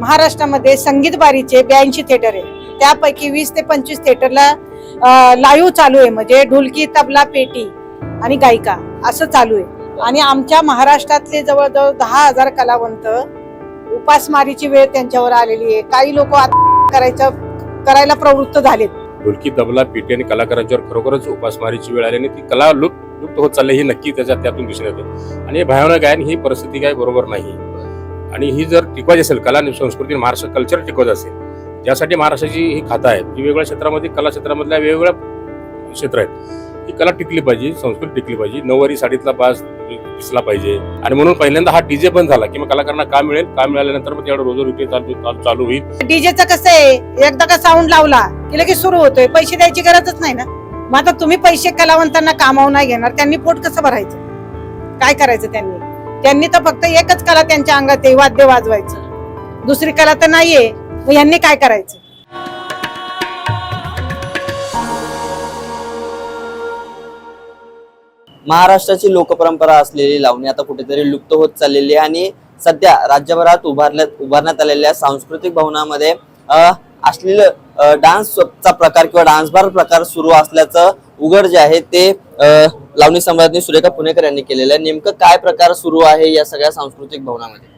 महाराष्ट्रामध्ये संगीत बारीचे ब्याऐंशी थिएटर आहे. त्यापैकी वीस ते पंचवीस थिएटरला लाईव्ह चालू आहे. म्हणजे ढोलकी तबला पेटी आणि गायिका असं चालू आहे. आणि आमच्या महाराष्ट्रातले जवळजवळ दहा हजार कलावंत उपासमारीची वेळ त्यांच्यावर आलेली आहे. काही लोक करायचं करायला प्रवृत्त झालेत. ढोलकी तबला पेटी आणि कलाकारांच्यावर खरोखरच उपासमारीची वेळ आली आणि ती कला लुप्त लुप्त होत चालली ही नक्की त्याच्यात त्यातून दिसून येते. आणि हे भयानक आहे ही परिस्थिती काय बरोबर नाही. आणि ही जर टिकवायची असेल कला आणि संस्कृती महाराष्ट्र कल्चर टिकवायचं असेल ज्यासाठी महाराष्ट्राची ही खाता आहे जी वेगवेगळ्या क्षेत्रामध्ये कला क्षेत्रामधल्या वेगवेगळ्या क्षेत्र आहेत. ही कला टिकली पाहिजे संस्कृती टिकली पाहिजे नऊवारी साडीतला बास दिसला पाहिजे. आणि म्हणून पहिल्यांदा हा डीजे बंद झाला की मग कलाकारांना काम मिळेल? काम मिळाल्यानंतर मग तेवढं रोजी चालू चालू- चालू होईल. डीजेचं कसं आहे एकदा का साऊंड लावला की लगेच सुरू होतोय पैसे द्यायची गरजच नाही ना? मग आता तुम्ही पैसे कलावंतांना कामावून नाही घेणार त्यांनी पोट कसं भरायचं? काय करायचं त्यांनी? त्यांनी तर फक्त एकच कला त्यांच्या अंगात आहे वाद्य वाजवायचं. दुसरी कला तर नाहीये. मग यांनी काय करायचं? महाराष्ट्राची लोकपरंपरा असलेली लावणी आता कुठेतरी लुप्त होत चाललेली आहे आणि सध्या राज्यभरात उभारल्या उभारण्यात आलेल्या सांस्कृतिक भवनामध्ये असलेलं डान्सचा प्रकार किंवा डान्स बार प्रकार सुरू असल्याचं उघड जे आहे ते लावणी सम्राज्ञी सुरेखा पुणेकर यांनी केलेलं आहे. नेमकं काय प्रकार सुरू आहे या सगळ्या सांस्कृतिक भवनामध्ये?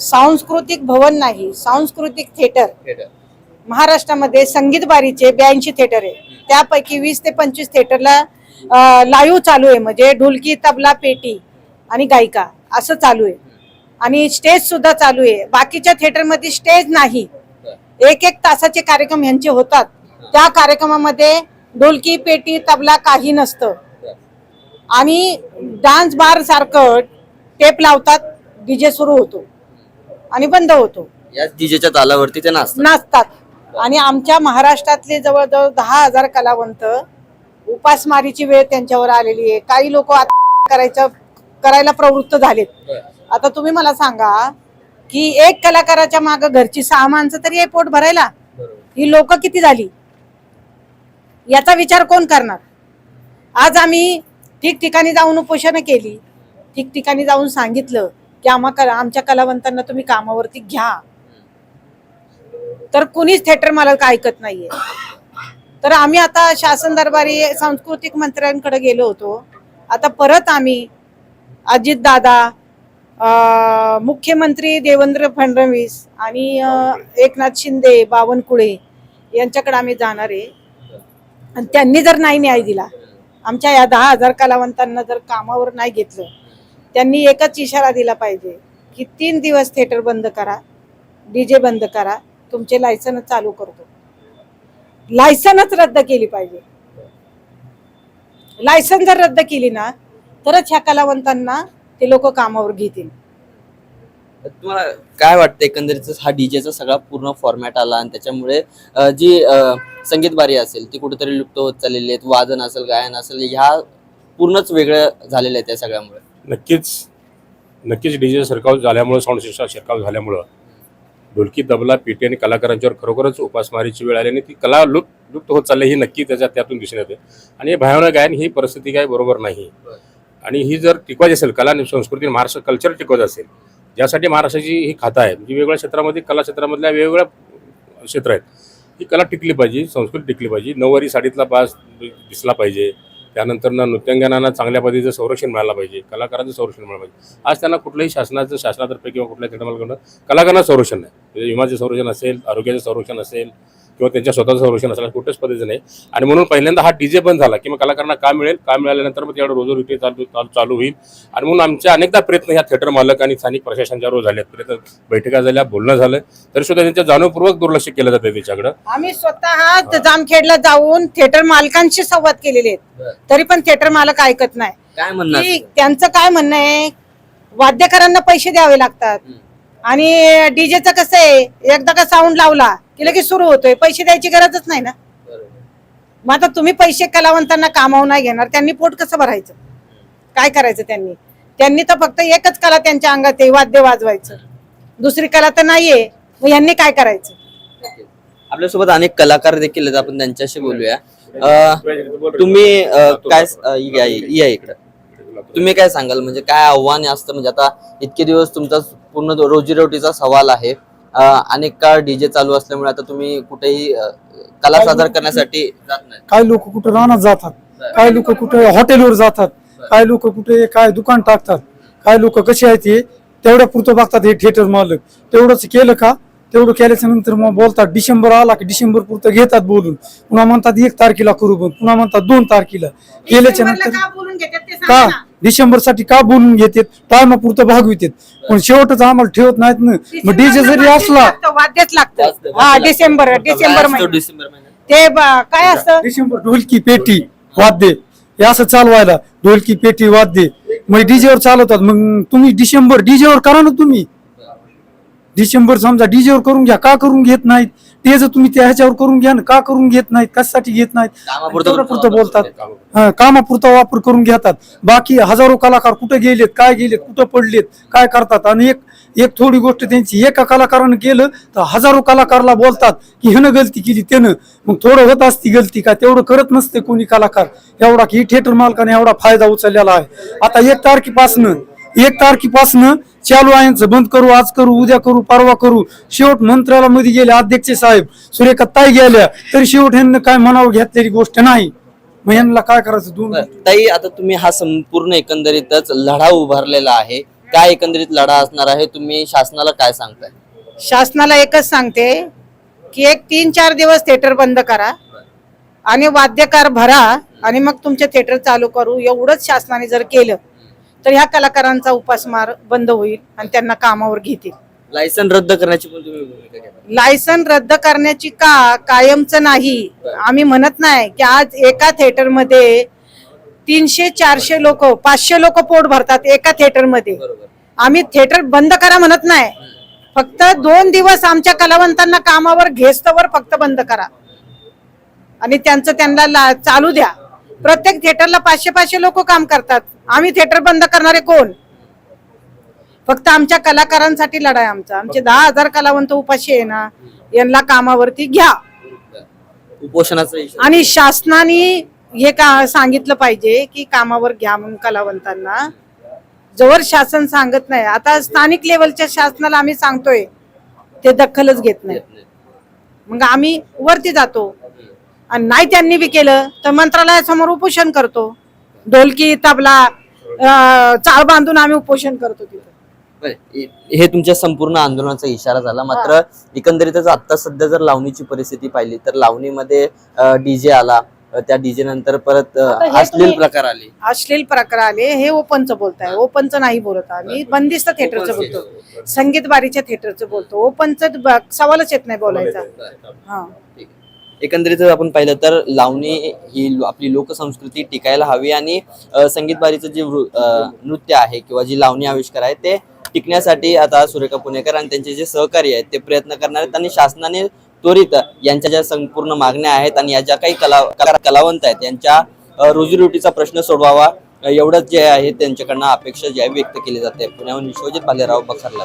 सांस्कृतिक भवन नाही सांस्कृतिक थिएटर. महाराष्ट्रामध्ये संगीत बारीचे ब्याऐंशी थिएटर आहे. त्यापैकी वीस ते पंचवीस थिएटरला लाईव्ह चालू आहे. म्हणजे ढोलकी तबला पेटी आणि गायिका असं चालू आहे. आणि स्टेज सुद्धा चालू आहे. बाकीच्या थिएटरमध्ये स्टेज नाही. एक एक तासाचे कार्यक्रम यांचे होतात. त्या कार्यक्रमामध्ये ढोलकी पेटी तबला काही नसतं. आणि डान्स बार सारखं टेप लावतात डीजे सुरू होतो. आणि बंद होतो. या डीजेच्या तालावरती ते नाचतात. नाचतात. आणि आमच्या महाराष्ट्रातले जवळजवळ दहा हजार कलावंत उपासमारीची वेळ त्यांच्यावर आलेली आहे. काही लोक करायचं करायला प्रवृत्त झालेत. आता तुम्ही मला सांगा की एक कलाकाराच्या माग घरची सहा माणसं तरी आहे पोट भरायला? ही लोक किती झाली? याचा विचार कोण करणार? आज आम्ही ठिकठिकाणी जाऊन उपोषणं केली. ठिकठिकाणी जाऊन सांगितलं की आम्हा कला आमच्या कलावंतांना तुम्ही कामावरती घ्या. तर कुणीच थिएटर काय ऐकत नाहीये. तर आम्ही आता शासन दरबारी सांस्कृतिक मंत्र्यांकडे गेलो होतो. आता परत आम्ही अजित दादा मुख्यमंत्री देवेंद्र फडणवीस आणि एकनाथ शिंदे बावनकुळे यांच्याकडे आम्ही जाणार आहे. आणि त्यांनी जर नाही न्याय दिला आमच्या या दहा हजार कलावंतांना जर कामावर नाही घेतलं त्यांनी एकच इशारा दिला पाहिजे की तीन दिवस थिएटर बंद करा डीजे बंद करा तुमचे लायसन चालू करतो. लायसनच रद्द केली पाहिजे. लायसन जर रद्द केली ना तरच ह्या कलावंतांना ते लोक कामावर घेतील. तुम्हाला काय वाटतं एकंदरीत हा डीजेचा सगळा पूर्ण फॉर्मॅट आला आणि त्याच्यामुळे जी अ, संगीत बारी असेल ती कुठेतरी लुप्त होत चाललेली आहेत वादन असेल गायन असेल ह्या पूर्णच वेगळं झालेलं आहे त्या सगळ्यामुळे. नक्कीच नक्कीच डीजे शिरकाव झाल्यामुळं साऊंड सिस्टम शिरकाव झाल्यामुळं ढोलकी तबला पेटी आणि कलाकारांच्यावर खरोखरच उपासमारीची वेळ आली आणि ती कला लुप्त लुप्त होत चालली ही नक्की त्याच्यात त्यातून दिसून येते. आणि भयानक आणि ही परिस्थिती काय बरोबर नाही. आणि ही जर टिकवायची असेल कला आणि संस्कृती महाराष्ट्र कल्चर टिकवायचं असेल ज्यासाठी महाराष्ट्राची ही खाता आहे जी म्हणजे वेगवेगळ्या क्षेत्रामध्ये कला क्षेत्रामधल्या वेगवेगळ्या क्षेत्र आहेत ही कला टिकली पाहिजे संस्कृती टिकली पाहिजे. नऊवारी साडीतला पास दिसला पाहिजे त्यानंतर ना नृत्यांगनांना चांगल्या पद्धतीचं संरक्षण मिळालं पाहिजे कलाकारांचं संरक्षण मिळालं पाहिजे. आज त्यांना कुठल्याही शासनाचं शासनातर्फे किंवा कुठल्या थिएटरमालकडनं कलाकारांना संरक्षण नाही. म्हणजे विमाचं संरक्षण असेल आरोग्याचं संरक्षण असेल किंवा त्यांच्या स्वतःचं संरक्षण असेल कुठल्याच पद्धतीचं नाही. आणि म्हणून पहिल्यांदा हा डीजे बंद झाला की मग कलाकारांना काम मिळेल. काम मिळाल्यानंतर मग तेवढं रोजोरोटी चालू चालू चालू होईल. आणि म्हणून आमच्या अनेकदा प्रयत्न ह्या थिएटर मालक आणि स्थानिक प्रशासनाच्या रोज झालेत प्रयत्न बैठका झाल्या बोलणं झालं तरी सुद्धा त्यांच्या जाणीवपूर्वक दुर्लक्ष केलं जातं त्याच्याकडं. आम्ही स्वतः जामखेडला जाऊन थिएटर मालकांशी संवाद केलेले आहेत. तरी पण थिएटर मालक ऐकत नाही. काय म्हणणार की त्यांचं काय म्हणणं आहे? वाद्यकारांना पैसे द्यावे लागतात. आणि डीजेचं कसं आहे? एकदा का साऊंड लावला की लगेच सुरू होतोय. पैसे द्यायची गरजच नाही ना. मग आता तुम्ही पैसे कलावंतांना कामावून नाही घेणार त्यांनी पोट कसं भरायचं? काय करायचं त्यांनी? त्यांनी तर फक्त एकच कला त्यांच्या अंगात आहे वाद्य वाजवायचं. दुसरी कला तर नाहीये. मग यांनी काय करायचं? आपल्यासोबत अनेक कलाकार देखील आहेत आपण त्यांच्याशी बोलूया. अ, तुम्ही अ, काय अ, या या इकडं. तुम्ही काय सांगाल? म्हणजे काय आव्हान असतं म्हणजे आता इतके दिवस तुमचा पूर्ण रोजीरोटीचा सवाल आहे. अनेक काळ डीजे चालू असल्यामुळे आता तुम्ही कुठेही कला सादर करण्यासाठी जात नाही काही लोक कुठे रानात जातात काही लोक कुठे हॉटेलवर जातात काही लोक कुठे काय दुकान टाकतात काही लोक कसे आहेत ते तेवढ्या पुरतं बघतात हे थिएटर मालक. तेवढंच केलं का तेवढं केल्याच्यानंतर मग बोलतात डिसेंबर आला की डिसेंबर पुरतं घेतात बोलून. पुन्हा म्हणतात एक तारखेला करू बंद पुन्हा म्हणतात दोन तारखेला. केल्याच्यानंतर का. डिसेंबरसाठी का? बोलून घेतात? टायमापुरतं भागवितात पण शेवटच आम्हाला ठेवत नाहीत ना. मग डीजे जरी असला वाद्यच लागतं, हा डिसेंबर. डिसेंबर ते ब- काय असतं? डिसेंबर ढोलकी पेटी वाद्य. हे असं चालवायला. ढोलकी पेटी वाद्य. मग डीजेवर चालवतात. मग तुम्ही डिसेंबर डीजेवर करा ना तुम्ही. डिसेंबर समजा डीजेवर करून घ्या का करून घेत नाहीत? ते जर तुम्ही त्या ह्याच्यावर करून घ्या ना का करून घेत नाहीत? कशासाठी घेत नाहीत? कामापुरतं बोलतात. हा, कामापुरता वापर करून घेतात. बाकी हजारो कलाकार कुठे गेलेत काय गेलेत कुठं पडलेत काय करतात? आणि एक एक थोडी गोष्ट त्यांची एका कलाकारानं केलं तर हजारो कलाकारला बोलतात की ह्यानं गलती केली त्यानं. मग थोडं होत असती गलती का? तेवढं करत नसते कोणी कलाकार. एवढा की थिएटर मालकाने एवढा फायदा उचललेला आहे. आता एक तारखेपासनं एक तारखेपासनं चालू आहे. बंद करू आज करू उद्या करू परवा करू. शेवट मंत्रालयामध्ये गेले अध्यक्ष साहेब. सुरेखा ताई गेल्या तरी शेवट ह्यांना काय मनावर घेतलेली गोष्ट नाही. मग यांना काय करायचं? दोन. ताई आता तुम्ही हा संपूर्ण एकंदरीतच लढा उभारलेला आहे. काय एकंदरीत लढा असणार आहे? तुम्ही शासनाला काय सांगताय? शासनाला एकच सांगते की एक तीन चार दिवस थिएटर बंद करा आणि वाद्यकार भरा आणि मग तुमचे थिएटर चालू करू. एवढंच शासनाने जर केलं तर ह्या कलाकारांचा उपासमार बंद होईल आणि त्यांना कामावर घेतील. लायसन रद्द करण्याची पण तुम्ही भूमिका घेता. लायसन रद्द करण्याची का कायमच नाही. आम्ही म्हणत नाही की आज एका थिएटरमध्ये तीनशे चारशे लोक पाचशे लोक पोट भरतात एका थिएटरमध्ये. बरोबर. आम्ही थिएटर बंद करा म्हणत नाही. फक्त दोन दिवस आमच्या कलावंतांना कामावर घेस्तवर फक्त बंद करा. आणि त्यांचं त्यांना ला- चालू द्या. प्रत्येक थिएटरला पाचशे पाचशे लोक काम करतात. आम्ही थिएटर बंद करणारे कोण? फक्त आमच्या कलाकारांसाठी लढाई आमचा. आमचे दहा हजार कलावंत उपाशी आहे ना यांना कामावरती घ्या. उपोषणाचा इशारा आणि शासनाने हे का सांगितलं पाहिजे की कामावर घ्या म्हणून कलावंतांना. जवळ शासन सांगत नाही. आता स्थानिक लेवलच्या शासनाला आम्ही सांगतोय ते दखलच घेत नाही. मग आम्ही वरती जातो. आणि नाही त्यांनी बी केलं तर मंत्रालयासमोर उपोषण करतो. ढोलकी तबला चाळ बांधून आम्ही उपोषण करतो तिथे. हे- तुमच्या संपूर्ण आंदोलनाचा इशारा झाला. मात्र एकंदरीतच आता सध्या जर लावणीची परिस्थिती पाहिली तर लावणीमध्ये डीजे आला. त्या डीजे नंतर परत अश्लील प्रकार आले. अश्लील प्रकार आले हे ओपनचं बोलताय. ओपनचं नाही बोलत आम्ही. बंदिस्त थिएटरचं बोलतो. संगीत बारीच्या थिएटरचं बोलतो. ओपनचं सवालच येत नाही बोलायचा. हा. एकंदरीत जर आपण पाहिलं तर लावणी ही आपली लोकसंस्कृती टिकायला हवी आणि संगीतबारीचं जे नृत्य आहे किंवा जी लावणी आविष्कार आहे ते टिकण्यासाठी आता सुरेखा पुणेकर आणि त्यांचे जे सहकारी आहेत ते प्रयत्न करणार आहेत आणि शासनाने त्वरित यांच्या ज्या संपूर्ण मागण्या आहेत आणि या ज्या काही कला कलावंत आहेत यांच्या रोजीरोटीचा प्रश्न सोडवावा एवढंच जे आहे त्यांच्याकडनं अपेक्षा जी आहे व्यक्त केली जाते. पुण्याहून विश्वजित भालेराव बखरला